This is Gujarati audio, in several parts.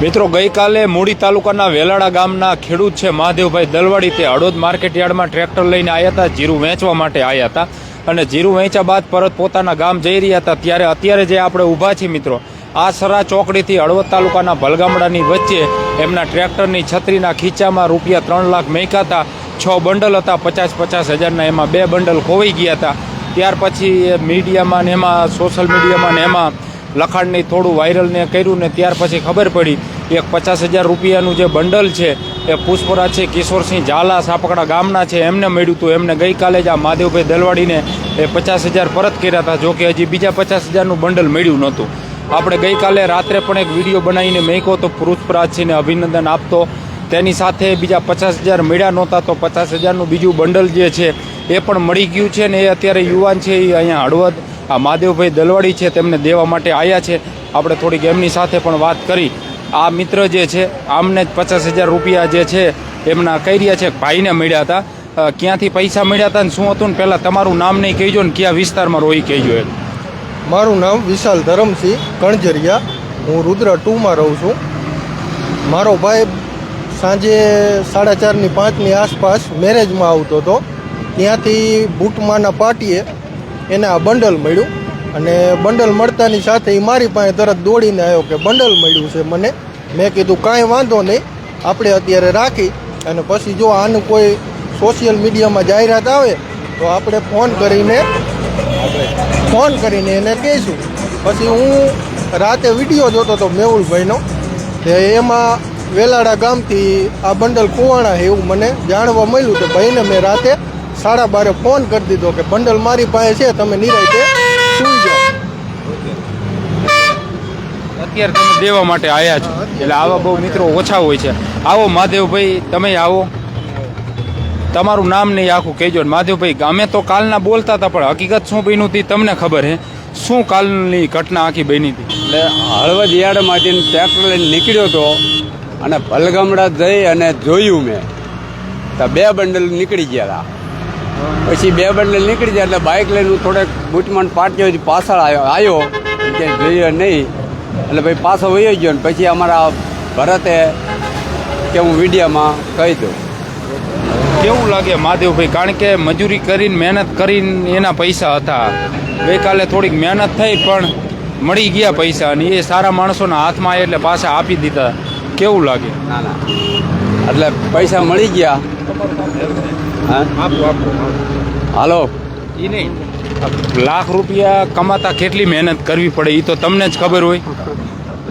મિત્રો, ગઈકાલે મૂડી તાલુકાના વેલાડા ગામના ખેડૂત છે મહાદેવભાઈ દલવાડી. તે હળોદ માર્કેટ યાર્ડમાં ટ્રેક્ટર લઈને આવ્યા હતા, જીરું વેચવા માટે આવ્યા હતા અને જીરું વેચ્યા બાદ પરત પોતાના ગામ જઈ રહ્યા હતા. ત્યારે અત્યારે જે આપણે ઊભા છીએ મિત્રો, આ સરા ચોકડીથી હળવદ તાલુકાના ભલગામડાની વચ્ચે એમના ટ્રેક્ટરની છત્રીના ખીચામાં રૂપિયા ત્રણ લાખ મેંકા હતા. છ બંડલ હતા, પચાસ પચાસ હજારના, એમાં બે બંડલ ખોવાઈ ગયા હતા. ત્યાર પછી મીડિયામાં ને એમાં, સોશિયલ મીડિયામાં ને એમાં લખાણને થોડું વાયરલ ને કર્યું ને ત્યાર પછી ખબર પડી એક પચાસ હજાર રૂપિયાનું જે બંડલ છે, એ પુષ્પરાજ છે કિશોરસિંહ ઝાલા સાપકડા ગામના છે, એમને મળ્યું હતું એમને ગઈકાલે જ આ મહાદેવભાઈ દલવાડીને એ પચાસ હજાર પરત કર્યા હતા, જોકે હજી બીજા પચાસ હજારનું બંડલ મળ્યું નહોતું. આપણે ગઈકાલે રાત્રે પણ એક વીડિયો બનાવીને મેંકો તો પુષ્પરાજસિંહને અભિનંદન આપતો. તેની સાથે બીજા પચાસ હજાર મળ્યા નહોતા તો પચાસ હજારનું બીજું બંડલ જે છે, એ પણ મળી ગયું છે ને એ અત્યારે યુવાન છે, એ અહીંયા હળવદ આ મહાદેવભાઈ દલવાડી છે, તેમને દેવા માટે આવ્યા છે. આપણે થોડીક એમની સાથે પણ વાત કરી. આ મિત્ર જે છે, આમને જ પચાસ હજાર રૂપિયા જે છે, એમના કહી રહ્યા છે ભાઈને મળ્યા હતા. ક્યાંથી પૈસા મળ્યા હતા ને શું હતું ને પહેલાં તમારું નામ નહીં કહેજો ને કયા વિસ્તારમાં રોઈ કહેજો એમ. મારું નામ વિશાલ ધરમસિંહ કણજરિયા. હું રુદ્ર ટુમાં રહું છું. મારો ભાઈ સાંજે સાડા ચારની પાંચની આસપાસ મેરેજમાં આવતો હતો. ત્યાંથી બુટમાના પાટીએ એને આ બંડલ મળ્યું. અને બંડલ મળતાની સાથે એ મારી પાસે તરત દોડીને આવ્યો કે બંડલ મળ્યું છે મને. મેં કીધું, કાંઈ વાંધો નહીં. આપણે અત્યારે રાખી અને પછી જો આનું કોઈ સોશિયલ મીડિયામાં જાહેરાત આવે, તો આપણે ફોન કરીને ફોન કરીને એને કહીશું. પછી હું રાતે વીડિયો જોતો હતો મેહુલભાઈનો તે એમાં વેલાડા ગામથી આ બંડલ કુવાણા એવું મને જાણવા મળ્યું કે ભાઈને મેં રાતે સાડા બારે ફોન કરી દીધો કે બંડલ મારી પાસે છે તમે નિરાયતે સુઈ જાઓ. અત્યારે તમે દેવા માટે આવ્યા છો. એટલે આવા બહુ મિત્રો ઓછા હોય છે. આવો મહાદેવભાઈ તમે આવો. તમારું નામ નહીં આખું કહેજો. ને મહાદેવભાઈ અમે તો કાલના બોલતા હતા પણ હકીકત શું બન્યું હતી તમને ખબર હે? શું કાલની ઘટના આખી બની હતી? એટલે હળવદ યાર્ડમાંથી ટ્રેક્ટર લઈને નીકળ્યો હતો અને ભલગામડા જઈ અને જોયું મેં. તો બે બંડલ નીકળી ગયા હતા પછી બે બંડલ નીકળી ગયા એટલે બાઇક લઈને હું થોડેક બુટમાં પછી પાછળ આવ્યો આવ્યો કે જોઈએ નહીં. એટલે ભાઈ પાછો વયો ગયો ને પછી અમારા ભરતે કે હું વિડીયામાં કહી દઉં. કેવું લાગે મહાદેવભાઈ? કારણ કે મજૂરી કરીને મહેનત કરીને એના પૈસા હતા. ગઈકાલે થોડીક મહેનત થઈ પણ મળી ગયા પૈસા અને એ સારા માણસોના હાથમાં એટલે પાછા આપી દીધા. કેવું લાગે? ના ના. એટલે પૈસા મળી ગયા. હાલો. લાખ રૂપિયા કમાતા કેટલી મહેનત કરવી પડે? એ તો તમને જ ખબર હોય.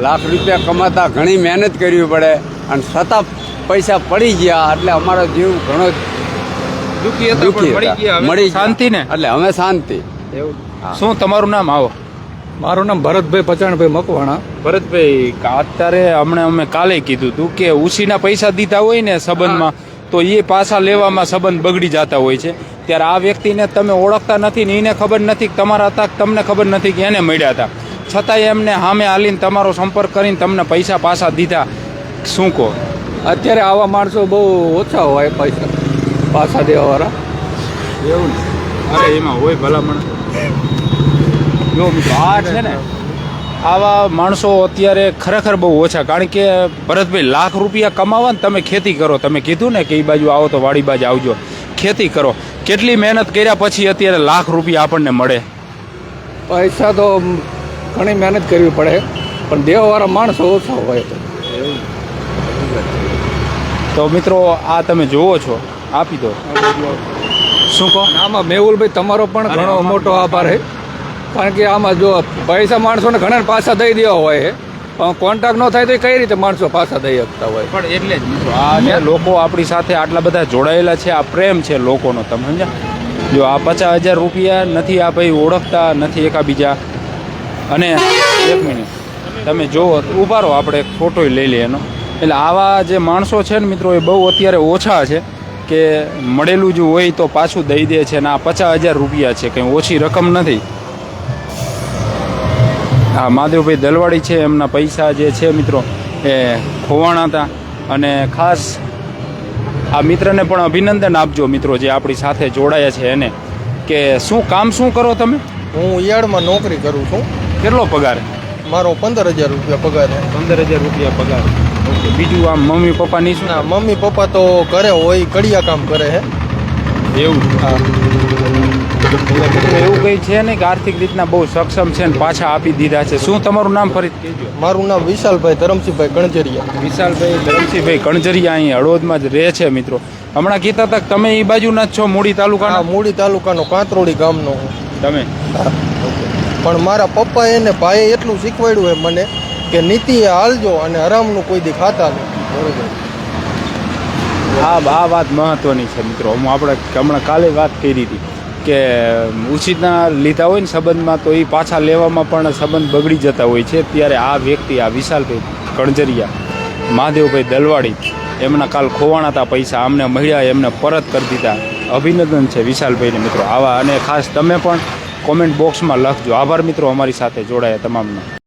લાખ રૂપિયા કમાતા ઘણી મહેનત કરવી પડે અને છતાં પૈસા પડી ગયા એટલે અમારો જીવ ઘણો દુઃખી મળી ગયા શાંતિ ને એટલે હવે શાંતિ. શું તમારું નામ? આવો. મારું નામ ભરતભાઈ પચાણભાઈ મકવાણા. ભરતભાઈ અત્યારે હમણાં અમે કાલે કીધું હતું કે ઉસીના પૈસા દીધા હોય ને સંબંધમાં તો એ પાછા લેવામાં સંબંધ બગડી જતા હોય છે. ત્યારે આ વ્યક્તિને તમે ઓળખતા નથી ને એને ખબર નથી કે તમારા હતા તમને ખબર નથી કે એને મળ્યા હતા. છતાંય એમને સામે હાલીને તમારો સંપર્ક કરીને તમને પૈસા પાછા દીધા. શું કહો? અત્યારે આવા માણસો બહુ ઓછા હોય પૈસા પાછા દેવાવાળા. એવું અરે એમાં હોય ભલામણ. જો મિત્રો આ છે ને આવા માણસો અત્યારે ખરેખર બહુ ઓછા. કારણ કે ભરતભાઈ લાખ રૂપિયા કમાવા ને તમે ખેતી કરો. તમે કીધું ને કે એ બાજુ આવો તો વાડી બાજુ આવજો. ખેતી કરો. કેટલી મહેનત કર્યા પછી અત્યારે લાખ રૂપિયા આપણને મળે? પૈસા તો ઘણી મહેનત કરવી પડે પણ દેવાવાળા માણસો ઓછા હોય તો. તો મિત્રો આ તમે જુઓ છો. આપી દો. શું કહો? આમાં મેહુલભાઈ તમારો પણ ઘણો મોટો આભાર છે કારણ કે આમાં જો પૈસા માણસોને ઘણા પાછા દઈ દેવા હોય છે પણ કોન્ટેક્ટ ન થાય તો કઈ રીતે માણસો પાછા દઈ શકતા હોય? પણ એટલે જ આ જે લોકો આપણી સાથે આટલા બધા જોડાયેલા છે, આ પ્રેમ છે લોકોનો, તમે સમજ્યા? જો આ પચાસ હજાર રૂપિયા નથી આ ભાઈ ઓળખતા, નથી એકાબીજા. અને એક મિનિટ, તમે જુઓ ઊભા રહો, આપણે એક ફોટો લઈ લઈએ એનો. એટલે આવા જે માણસો છે ને મિત્રો, એ બહુ અત્યારે ઓછા છે કે મળેલું જ હોય તો પાછું દઈ દે છે ને આ પચાસ હજાર રૂપિયા છે, કંઈ ઓછી રકમ નથી. હા મહાદેવભાઈ દલવાડી છે એમના પૈસા જે છે મિત્રો એ ખોવાણા હતા. અને ખાસ આ મિત્રને પણ અભિનંદન આપજો મિત્રો જે આપણી સાથે જોડાયા છે એને. કે શું કામ શું કરો તમે? હું યાર્ડમાં નોકરી કરું છું. કેટલો પગાર? મારો પંદર હજાર રૂપિયા પગાર છે. પંદર હજાર રૂપિયા પગાર. બીજું આમ મમ્મી પપ્પાની શું? ના મમ્મી પપ્પા તો ઘરે હોય કડિયા કામ કરે છે. એવું એવું કંઈ છે ને કે આર્થિક રીતના બહુ સક્ષમ છે ને પાછા આપી દીધા છે. શું તમારું નામ ફરી કહેજો. મારું નામ વિશાલભાઈ ધરમસિંહભાઈ કણજરિયા વિશાલભાઈ ધરમસિંહભાઈ કણજરિયા અહીં હળવદમાં જ રહે છે મિત્રો. હમણાં કીધા હતા તમે એ બાજુના જ છો મૂડી તાલુકાના? મૂડી તાલુકાનો કાંતરોડી ગામનો તમે? પણ મારા પપ્પા એને ભાઈએ એટલું શીખવાડ્યું છે મને કે નીતિએ હાલજો અને હરામનું કોઈ દી ખાતા નહીં. બરોબર. આ આ વાત મહત્વની છે મિત્રો. હું આપણે હમણાં કાલે વાત કરી હતી કે ઉછીના લીધા હોય ને સંબંધમાં, તો એ પાછા લેવામાં પણ સંબંધ બગડી જતા હોય છે. ત્યારે આ વ્યક્તિ, આ વિશાલભાઈ કણજરિયા, મહાદેવભાઈ દલવાડી, એમના કાલ ખોવાણા હતા પૈસા. અમને મળ્યા, એમને પરત કરી દીધા. અભિનંદન છે વિશાલભાઈને મિત્રો. આવા અને ખાસ તમે પણ કોમેન્ટ બોક્સમાં લખજો. આભાર મિત્રો અમારી સાથે જોડાયા તમામનો.